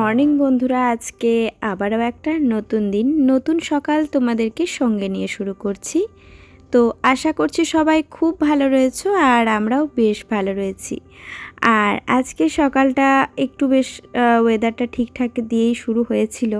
Morning বন্ধুরা, আজকে আবারও একটা নতুন দিন, নতুন সকাল তোমাদেরকে সঙ্গে নিয়ে শুরু করছি। তো আশা করছি সবাই খুব ভালো রয়েছো আর আমরাও বেশ ভালো রয়েছি। আর আজকে সকালটা একটু বেশ ওয়েদারটা ঠিকঠাক দিয়েই শুরু হয়েছিল,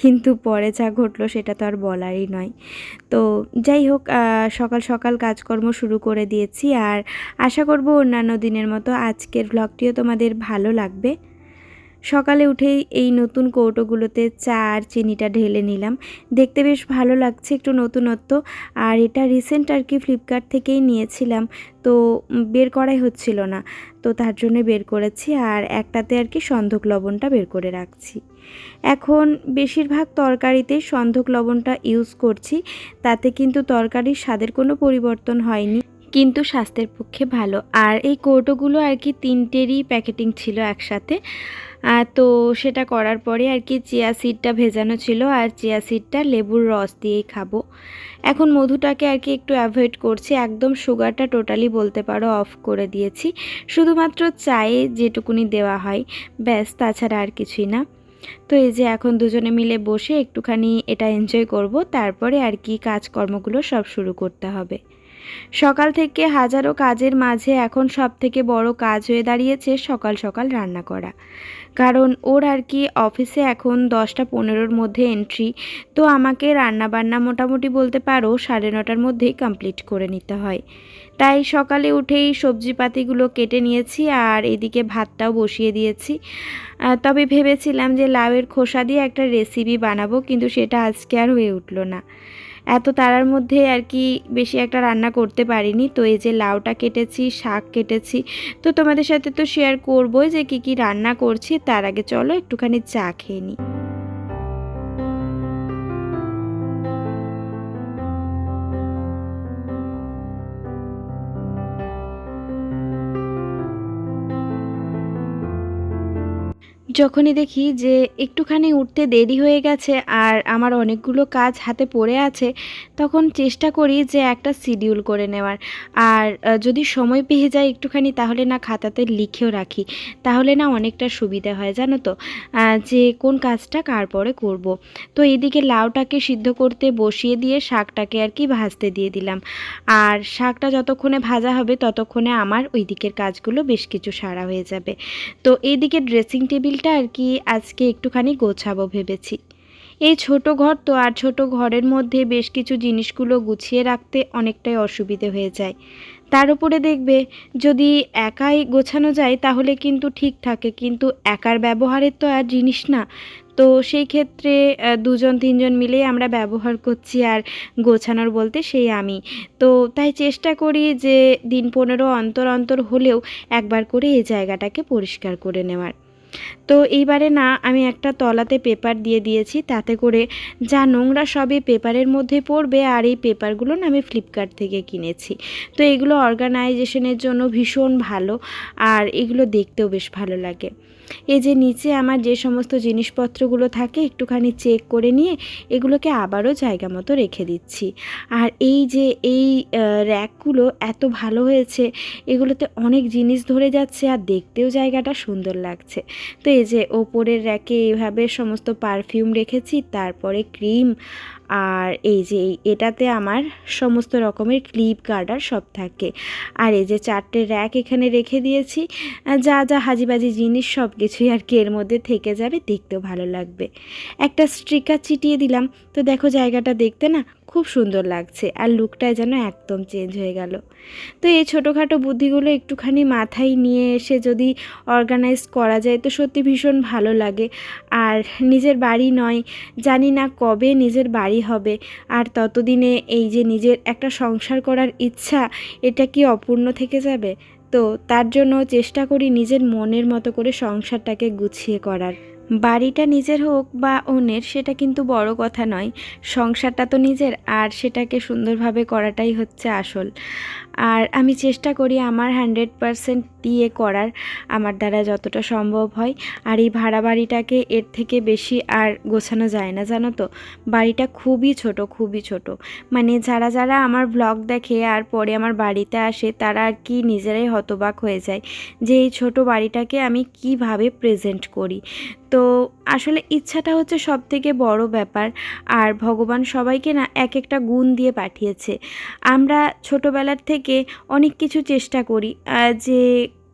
কিন্তু পরে যা ঘটলো সেটা তো আর বলারই নয়। তো যাই হোক সকাল সকাল কাজকর্ম শুরু করে দিয়েছি আর আশা করব অন্যান্য দিনের মতো আজকের ব্লগটিও তোমাদের ভালো লাগবে। সকালে উঠেই এই নতুন কৌটোগুলোতে চা আর চিনিটা ঢেলে নিলাম। দেখতে বেশ ভালো লাগছে একটু নতুনত্ব। আর এটা রিসেন্ট আর কি ফ্লিপকার্ট থেকেই নিয়েছিলাম। তো বের করাই হচ্ছিল না। তো তার জন্য বের করেছি আর একটাতে আর কি সন্ধক লবণটা বের করে রাখছি। এখন বেশিরভাগ তরকারিতেই সন্ধক লবণটা ইউজ করছি। তাতে কিন্তু তরকারির স্বাদের কোনো পরিবর্তন হয়নি। কিন্তু স্বাস্থ্যের পক্ষে ভালো। আর এই কৌটোগুলো আর কি তিনটেরই প্যাকেটিং ছিল একসাথে। তো সেটা করার পরে আর কি চিয়া সিডটা ভেজানো ছিল আর চিয়া সিডটা লেবুর রস দিয়েই খাব। এখন মধুটাকে আর কি একটু অ্যাভয়েড করছি। একদম সুগারটা টোটালি বলতে পারো অফ করে দিয়েছি। শুধুমাত্র চায়ে যেটুকুনি দেওয়া হয়, ব্যাস, তাছাড়া আর কিছুই না। তো এই যে এখন দুজনে মিলে বসে একটুখানি এটা এনজয় করব। তারপরে আর কি কাজকর্মগুলো সব শুরু করতে হবে। সকাল থেকে হাজারো কাজের মাঝে এখন সব থেকে বড় কাজ হয়ে দাঁড়িয়েছে সকাল সকাল রান্না করা। কারণ ওর আর কি অফিসে এখন দশটা পনেরোর মধ্যে এন্ট্রি তো আমাকে রান্না বান্না মোটামুটি বলতে পারো সাড়ে নটার মধ্যেই কমপ্লিট করে নিতে হয়। তাই সকালে উঠেই সবজিপাতিগুলো কেটে নিয়েছি আর এদিকে ভাতটাও বসিয়ে দিয়েছি। তবে ভেবেছিলাম যে লাউয়ের খোসা দিয়ে একটা রেসিপি বানাবো, কিন্তু সেটা আজকে আর হয়ে উঠল না। এত তারার মধ্যে আর কি বেশি একটা রান্না করতে পারিনি। তো এই যে লাউটা কেটেছি, শাক কেটেছি, তো তোমাদের সাথে তো শেয়ার করবোই যে কি কি রান্না করছি। তার আগে চলো একটুখানি চা খেয়ে নিই। যখনই দেখি যে একটুখানি উঠতে দেরি হয়ে গেছে আর আমার অনেকগুলো কাজ হাতে পড়ে আছে, তখন চেষ্টা করি যে একটা শিডিউল করে নেওয়ার। আর যদি সময় পেয়ে যায় একটুখানি তাহলে না খাতাতে লিখেও রাখি। তাহলে না অনেকটা সুবিধা হয়, জানো তো? যে কোন কাজটা কার পরে করব। তো এদিকে লাউটাকে সিদ্ধ করতে বসিয়ে দিয়ে শাকটাকে আর কি ভাজতে দিয়ে দিলাম। আর শাকটা যতক্ষণে ভাজা হবে ততক্ষণে আমার ওই দিকের কাজগুলো বেশ কিছু সারা হয়ে যাবে। তো এইদিকে ড্রেসিং টেবিলটা আর কি আজকে একটুখানি গোছাবো ভেবেছি। এই ছোট ঘর তো আর ছোট ঘরের মধ্যে বেশ কিছু জিনিসগুলো গুছিয়ে রাখতে অনেকটাই অসুবিধে হয়ে যায়। তার উপরে দেখবে, যদি একাই গোছানো যায় তাহলে কিন্তু ঠিক থাকে, কিন্তু একার ব্যবহারের তো আর জিনিস না। তো সেই ক্ষেত্রে দুজন, তিনজন মিলেই আমরা ব্যবহার করছি আর গোছানোর বলতে সেই আমি। তো তাই চেষ্টা করি যে দিন পনেরো অন্তর অন্তর হলেও একবার করে এই জায়গাটাকে পরিষ্কার করে নেওয়ার। তো এইবারে না, আমি একটা তলাতে পেপার দিয়ে দিয়েছি, তাতে করে যা নোংরা সবই পেপারের মধ্যে পড়বে আর এই পেপারগুলো না আমি ফ্লিপকার্ট থেকে কিনেছি। তো এগুলো অর্গানাইজেশনের জন্য ভীষণ ভালো, আর এগুলো দেখতেও বেশ ভালো লাগে। এই যে নিচে আমার যে সমস্ত জিনিসপত্রগুলো থাকে, একটুখানি চেক করে নিয়ে এগুলোকে আবারও জায়গা মতো রেখে দিচ্ছি। আর এই যে এই র্যাকগুলো এত ভালো হয়েছে, এগুলোতে অনেক জিনিস ধরে যাচ্ছে আর দেখতেও জায়গাটা সুন্দর লাগছে। তো এই যে ওপরের র্যাকে এইভাবে সমস্ত পারফিউম রেখেছি, তারপরে ক্রিম আর এই যে এটাতে আমার সমস্ত রকমের ক্লিপ গার্ডার সব থাকে। আর এই যে চারটে র্যাক এখানে রেখে দিয়েছি যা যা হাজিবাজি জিনিস সব কিছুই আর কি এর মধ্যে থেকে যাবে, দেখতেও ভালো লাগবে। একটা স্ট্রিকার চিটিয়ে দিলাম, তো দেখো জায়গাটা দেখতে না খুব সুন্দর লাগছে আর লুকটাই যেন একদম চেঞ্জ হয়ে গেল। তো এই ছোটোখাটো বুদ্ধিগুলো একটুখানি মাথায় নিয়ে এসে যদি অর্গানাইজ করা যায় তো সত্যি ভীষণ ভালো লাগে। আর নিজের বাড়ি নয়, জানি না কবে নিজের বাড়ি হবে, আর ততদিনে এই যে নিজের একটা সংসার করার ইচ্ছা, এটা কি অপূর্ণ থেকে যাবে? তো তার জন্য চেষ্টা করি নিজের মনের মতো করে সংসারটাকে গুছিয়ে করার। বাড়িটা নিজের হোক বা অন্যের, সেটা কিন্তু বড় কথা নয়। সংসারটা তো নিজের, আর সেটাকে সুন্দরভাবে করাটাই হচ্ছে আসল। আর আমি চেষ্টা করি আমার হান্ড্রেড পারসেন্ট দিয়ে করার, আমার দ্বারা যতটা সম্ভব হয়। আর এই ভাড়া বাড়িটাকে এর থেকে বেশি আর গোছানো যায় না, জানো তো? বাড়িটা খুবই ছোট খুবই ছোট। মানে যারা যারা আমার ব্লগ দেখে আর পরে আমার বাড়িতে আসে, তারা আর কি নিজেরাই হতবাক হয়ে যায় যে এই ছোট বাড়িটাকে আমি কীভাবে প্রেজেন্ট করি। তো আসলে ইচ্ছাটা হচ্ছে সব থেকে বড় ব্যাপার। আর ভগবান সবাইকে না এক একটা গুণ দিয়ে পাঠিয়েছে। আমরা ছোটোবেলার থেকে অনেক কিছু চেষ্টা করি যে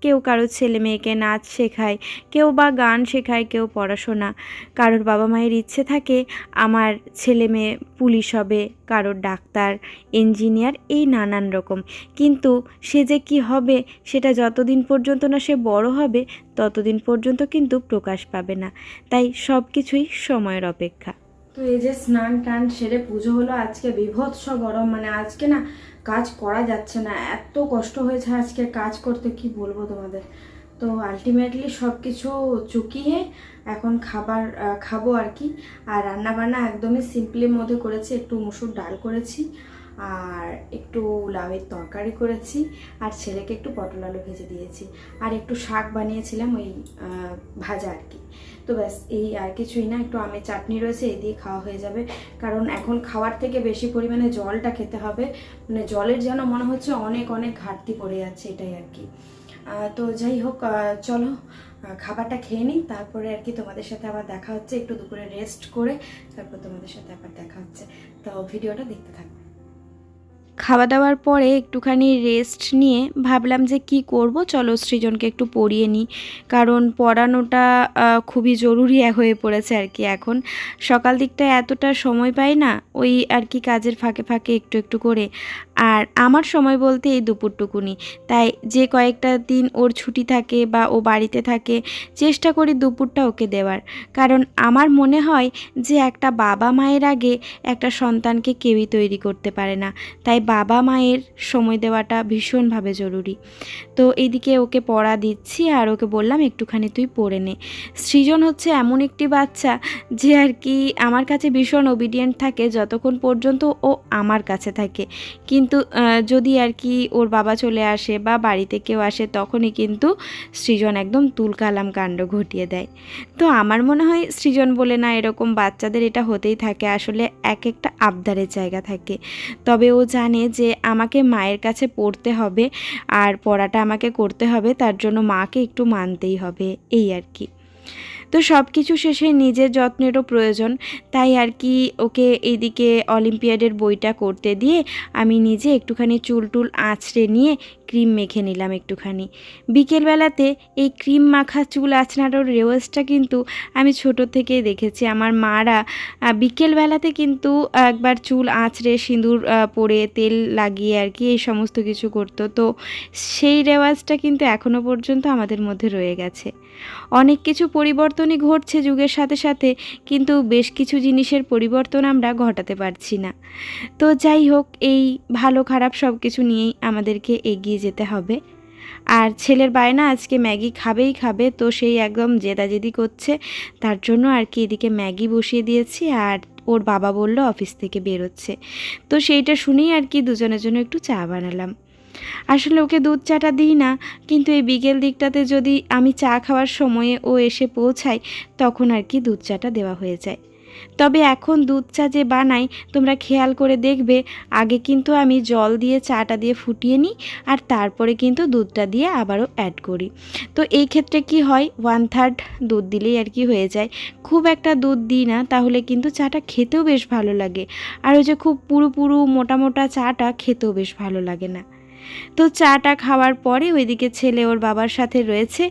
কেউ কারোর ছেলে মেয়েকে নাচ শেখায়, কেউ বা গান শেখায়, কেউ পড়াশোনা। কারোর বাবা মায়ের ইচ্ছে থাকে, আমার ছেলে মেয়ে পুলিশ হবে, কারোর ডাক্তার, ইঞ্জিনিয়ার, এই নানান রকম। কিন্তু সে যে কি হবে, সেটা যতদিন পর্যন্ত না সে বড় হবে, ততদিন পর্যন্ত কিন্তু প্রকাশ পাবে না। তাই সব কিছুই সময়ের অপেক্ষা। তো এই যে স্নান টান সেরে পুজো হলো, আজকে বিভৎস গরম মানে আজকে না কাজ করা যাচ্ছে না, এত কষ্ট হয়েছে আজকে কাজ করতে, কি বলব তোমাদের? তো আলটিমেটলি সব কিছু চুকিয়ে এখন খাবার খাব আর কি। আর রান্না বান্না একদমই সিম্পলির মধ্যে করেছি, একটু মুসুর ডাল করেছি, আর একটু লাউয়ের তরকারি করেছি, আর ছেলেকে একটু পটল আলু ভেজে দিয়েছি। আর একটু শাক বানিয়েছিলাম ওই ভাজা আর কি। তো ব্যাস, এই আর কিছুই না, একটু আমের চাটনি রয়েছে, এই দিয়ে খাওয়া হয়ে যাবে। কারণ এখন খাওয়ার থেকে বেশি পরিমাণে জলটা খেতে হবে। মানে জলের যেন মনে হচ্ছে অনেক অনেক ঘাটতি পড়ে যাচ্ছে এটাই আর কি। তো যাই হোক চলো খাবারটা খেয়ে নিই। তারপরে আর কি তোমাদের সাথে আবার দেখা হচ্ছে, একটু দুপুরে রেস্ট করে তারপর তোমাদের সাথে আবার দেখা হচ্ছে। তো ভিডিওটা দেখতে থাকবে খাওয়া দাওয়ার পরে একটুখানি রেস্ট নিয়ে ভাবলাম যে কি করব, চলো সৃজনকে একটু পড়িয়ে নিই। কারণ পড়ানোটা খুবই জরুরি হয়ে পড়েছে আর কি এখন। সকাল দিকটায় এতটা সময় পাই না, ওই আর কি কাজের ফাঁকে ফাঁকে একটু একটু করে। আর আমার সময় বলতে এই দুপুরটুকুনি তাই যে কয়েকটা দিন ওর ছুটি থাকে বা ও বাড়িতে থাকে, চেষ্টা করি দুপুরটা ওকে দেওয়ার। কারণ আমার মনে হয় যে একটা বাবা মায়ের আগে একটা সন্তানকে কেউই তৈরি করতে পারে না। তাই বাবা মায়ের সময় দেওয়াটা ভীষণভাবে জরুরি। তো এদিকে ওকে পড়া দিচ্ছি আর ওকে বললাম, একটুখানি তুই পড়ে নে। সৃজন হচ্ছে এমন একটি বাচ্চা যে আর কি আমার কাছে ভীষণ ওবিডিয়েন্ট থাকে যতক্ষণ পর্যন্ত ও আমার কাছে থাকে। কিন্তু আহ, যদি আর কি ওর বাবা চলে আসে বা বাড়িতে কেউ আসে তখনই কিন্তু সৃজন একদম তুলকালাম কাণ্ড ঘটিয়ে দেয়। তো আমার মনে হয় সৃজন বলে না এরকম বাচ্চাদের এটা হতেই থাকে আসলে এক একটা আবদারের জায়গা থাকে। তবে ও জানে যে আমাকে মায়ের কাছে পড়তে হবে আর পড়াটা আমাকে করতে হবে তার জন্য মাকে একটু মানতেই হবে এই আর কি। তো সব কিছু শেষে নিজের যত্নেরও প্রয়োজন। তাই আর কি ওকে এইদিকে অলিম্পিয়াডের বইটা করতে দিয়ে আমি নিজে একটুখানি চুল টুল আঁচড়ে নিয়ে ক্রিম মেখে নিলাম একটুখানি। বিকেলবেলাতে এই ক্রিম মাখা চুল আঁচড়ানোর রেওয়াজটা কিন্তু আমি ছোট থেকেই দেখেছি। আমার মারা বিকেলবেলাতে কিন্তু একবার চুল আঁচড়ে সিঁদুর পরে তেল লাগিয়ে আর কি এই সমস্ত কিছু করতো। তো সেই রেওয়াজটা কিন্তু এখনও পর্যন্ত আমাদের মধ্যে রয়ে গেছে। অনেক কিছু পরিবর্তনই ঘটছে যুগের সাথে সাথে, কিন্তু বেশ কিছু জিনিসের পরিবর্তন আমরা ঘটাতে পারছি না। তো যাই হোক, এই ভালো খারাপ সব কিছু নিয়েই আমাদেরকে এগিয়ে যেতে হবে। আর ছেলের বায়না আজকে ম্যাগি খাবেই খাবে, তো সেই একদম জেদাজেদি করছে। তার জন্য আর কি এদিকে ম্যাগি বসিয়ে দিয়েছি, আর ওর বাবা বলল অফিস থেকে বেরোচ্ছে। তো সেইটা শুনেই আর কি দুজনের জন্য একটু চা বানালাম। আসলে ওকে দুধ চাটা দিই না, কিন্তু এই বিকেল দিকটাতে যদি আমি চা খাওয়ার সময়ে ও এসে পৌঁছায়, তখন আর কি দুধ চাটা দেওয়া হয়ে যায়। তবে এখন দুধ চা যে বানাই, তোমরা খেয়াল করে দেখবে, আগে কিন্তু আমি জল দিয়ে চাটা দিয়ে ফুটিয়ে নিই, আর তারপরে কিন্তু দুধটা দিয়ে আবারও অ্যাড করি। তো এই ক্ষেত্রে কি হয় ওয়ান থার্ড দুধ দিলেই আর কি হয়ে যায়। খুব একটা দুধ দিই না, তাহলে কিন্তু চাটা খেতেও বেশ ভালো লাগে। আর ওই যে খুব পুরু পুরু মোটা মোটা চাটা, খেতেও বেশ ভালো লাগে না। তো চাটা খাওয়ার পরে ওইদিকে ছেলে ওর বাবার সাথে রয়েছে।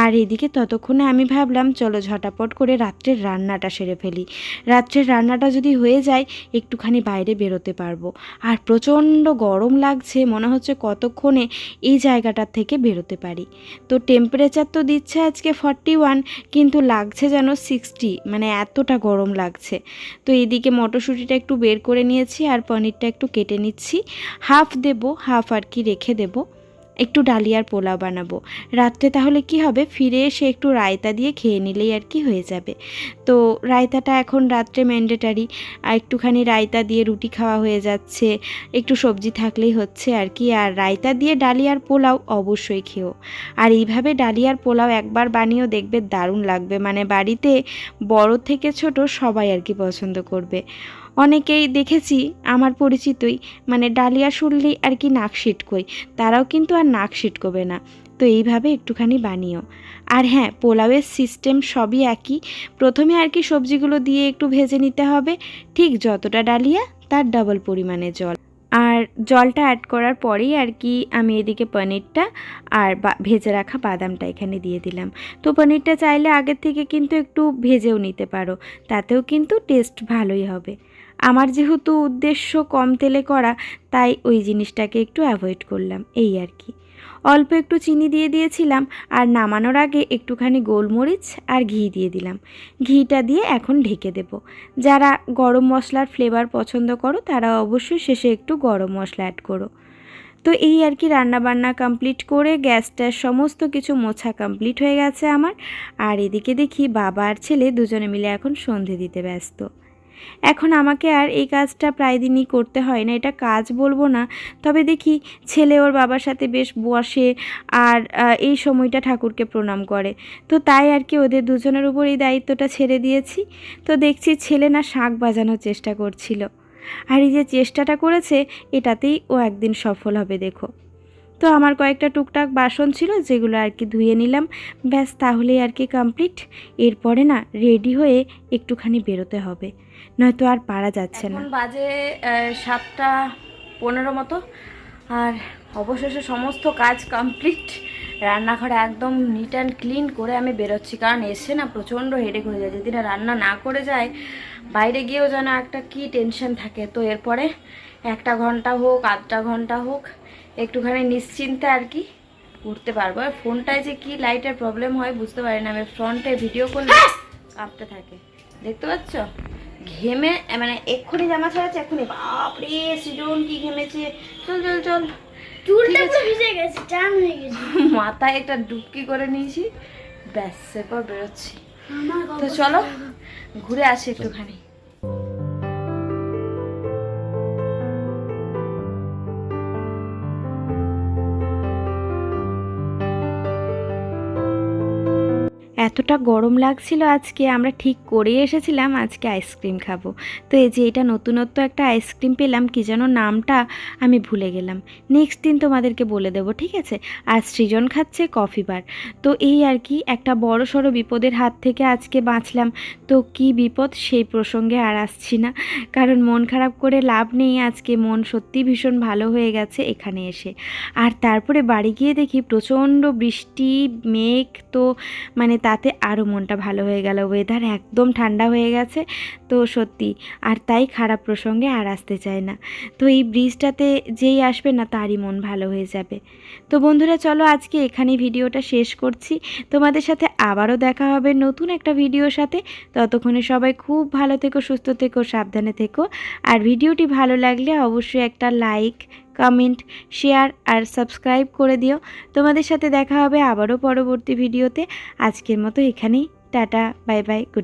আর এদিকে ততক্ষণে আমি ভাবলাম, চলো ঝটাপট করে রাত্রের রান্নাটা সেরে ফেলি। রাত্রের রান্নাটা যদি হয়ে যায়, একটুখানি বাইরে বেরোতে পারব। আর প্রচণ্ড গরম লাগছে, মনে হচ্ছে কতক্ষণে এই জায়গাটার থেকে বেরোতে পারি। তো টেম্পারেচার তো দিচ্ছে আজকে ফর্টি ওয়ান কিন্তু লাগছে যেন সিক্সটি মানে এতটা গরম লাগছে। তো এদিকে মটরশুঁটিটা একটু বের করে নিয়েছি আর পনিরটা একটু কেটে নিচ্ছি। হাফ দেব, হাফ আর কি রেখে দেব? একটু ডালিয়ার পোলাও বানাবো। রাত্রে তাহলে কি হবে? ফিরে এসে একটু রায়তা দিয়ে খেয়ে নিলেই আর কি হয়ে যাবে। তো রায়তাটা এখন রাত্রে ম্যান্ডেটারি আর একটুখানি রায়তা দিয়ে রুটি খাওয়া হয়ে যাচ্ছে। একটু সবজি থাকলেই হচ্ছে আর কি। আর রায়তা দিয়ে ডালিয়ার পোলাও অবশ্যই খেও। আর এইভাবে ডালিয়ার পোলাও একবার বানিয়েও দেখবে দারুণ লাগবে। মানে বাড়িতে বড় থেকে ছোট সবাই আর কি পছন্দ করবে। অনেকেই দেখেছি আমার পরিচিতই মানে ডালিয়া শুনলেই আর কি নাক সিটকোই তারাও কিন্তু আর নাক সিটকোবে না। তো এইভাবে একটুখানি বানিও। আর হ্যাঁ পোলাওয়ের সিস্টেম সবই একই। প্রথমে আর কি সবজিগুলো দিয়ে একটু ভেজে নিতে হবে, ঠিক যতটা ডালিয়া তার ডাবল পরিমাণে জল। আর জলটা অ্যাড করার পরেই আর কি আমি এদিকে পনিরটা আর ভেজে রাখা বাদামটা এখানে দিয়ে দিলাম। তো পনিরটা চাইলে আগের থেকে কিন্তু একটু ভেজেও নিতে পারো, তাতেও কিন্তু টেস্ট ভালোই হবে। আমার যেহেতু উদ্দেশ্য কম তেলে করা, তাই ওই জিনিসটাকে একটু অ্যাভয়েড করলাম, এই আর কি। অল্প একটু চিনি দিয়ে দিয়েছিলাম, আর নামানোর আগে একটুখানি গোলমরিচ আর ঘি দিয়ে দিলাম। ঘিটা দিয়ে এখন ঢেকে দেব। যারা গরম মশলার ফ্লেভার পছন্দ করো, তারা অবশ্যই শেষে একটু গরম মশলা অ্যাড করো। তো এই আর কি রান্নাবান্না কমপ্লিট করে, গ্যাসটার সমস্ত কিছু মোছা কমপ্লিট হয়ে গেছে আমার। আর এদিকে দেখি বাবা আর ছেলে দুজনে মিলে এখন সন্ধে দিতে ব্যস্ত। এখন আমাকে আর এই কাজটা প্রায় দিনই করতে হয় না, এটা কাজ বলব না। তবে দেখি ছেলে ওর বাবার সাথে বেশ বসে আর এই সময়টা ঠাকুরকে প্রণাম করে। তো তাই আর কি ওদের দুজনের উপর এই দায়িত্বটা ছেড়ে দিয়েছি। তো দেখছি ছেলে না শাঁখ বাজানোর চেষ্টা করছিল। আর এই যে চেষ্টাটা করেছে, এটাতেই ও একদিন সফল হবে, দেখো। তো আমার কয়েকটা টুকটাক বাসন ছিল, যেগুলো আর কি ধুয়ে নিলাম। ব্যাস, তাহলেই আর কি কমপ্লিট এরপরে না রেডি হয়ে একটুখানি বেরোতে হবে। নয়তো আর পারা যাচ্ছে না। বাজে সাতটা পনেরো মতো আর অবশেষে সমস্ত কাজ কমপ্লিট। রান্নাঘরে একদম নিট অ্যান্ড ক্লিন করে আমি বেরোচ্ছি কারণ এসে না প্রচণ্ড হেডেক হয়ে যায়। যদি না রান্না না করে যায় বাইরে গিয়েও যেন একটা কি টেনশন থাকে। তো এরপরে একটা ঘণ্টা হোক আধটা ঘণ্টা হোক একটুখানি নিশ্চিন্তে আর কি উঠতে পারব। আর ফোনটায় যে কি লাইটের প্রবলেম হয় বুঝতে পারি না। আমি ফ্রন্টে ভিডিও করলে কাঁপতে থাকে। দেখতে পাচ্ছ? ঘেমে মানে এক্ষুনি জামা ছাড়াচ্ছে এক্ষুনি বাপরে সৃজন কি ঘেমেছে? চল চল চল। চুলটা পুরো ভিজে গেছে টান হয়ে গেছে। মাথায় একটা ডুবকি করে নিয়েছি ব্যাস এরপর বেরোচ্ছি। তো চলো ঘুরে আসি একটুখানি। এতটা গরম লাগছিল আজকে, আমরা ঠিক করে এসেছিলাম আজকে আইসক্রিম খাব। তো এই যে এটা নতুনত্ব একটা আইসক্রিম পেলাম, কি যেন নামটা আমি ভুলে গেলাম। নেক্সট দিন তোমাদেরকে বলে দেবো, ঠিক আছে? আর সৃজন খাচ্ছে কফি বার তো এই আর কি, একটা বড় সড়ো বিপদের হাত থেকে আজকে বাঁচলাম। তো কি বিপদ, সেই প্রসঙ্গে আর আসছি না। কারণ মন খারাপ করে লাভ নেই, আজকে মন সত্যি ভীষণ ভালো হয়ে গেছে এখানে এসে। আর তারপরে বাড়ি গিয়ে দেখি প্রচণ্ড বৃষ্টি, মেঘ, তো মানে তাতে আরও মনটা ভালো হয়ে গেল। ওয়েদার একদম ঠান্ডা হয়ে গেছে। তো সত্যি, আর তাই খারাপ প্রসঙ্গে আর আসতে চায় না। তো এই ব্রিজটাতে যেই আসবে না, তারই মন ভালো হয়ে যাবে। তো বন্ধুরা, চলো আজকে এখানেই ভিডিওটা শেষ করছি। তোমাদের সাথে আবারও দেখা হবে নতুন একটা ভিডিওর সাথে। ততক্ষণে সবাই খুব ভালো থেকো, সুস্থ থেকো, সাবধানে থেকো। আর ভিডিওটি ভালো লাগলে অবশ্যই একটা লাইক কমেন্ট শেয়ার আর সাবস্ক্রাইব করে দিও। তোমাদের সাথে দেখা হবে আবারও পরবর্তী ভিডিওতে আজকের মতো এখানেই। Tata bye bye good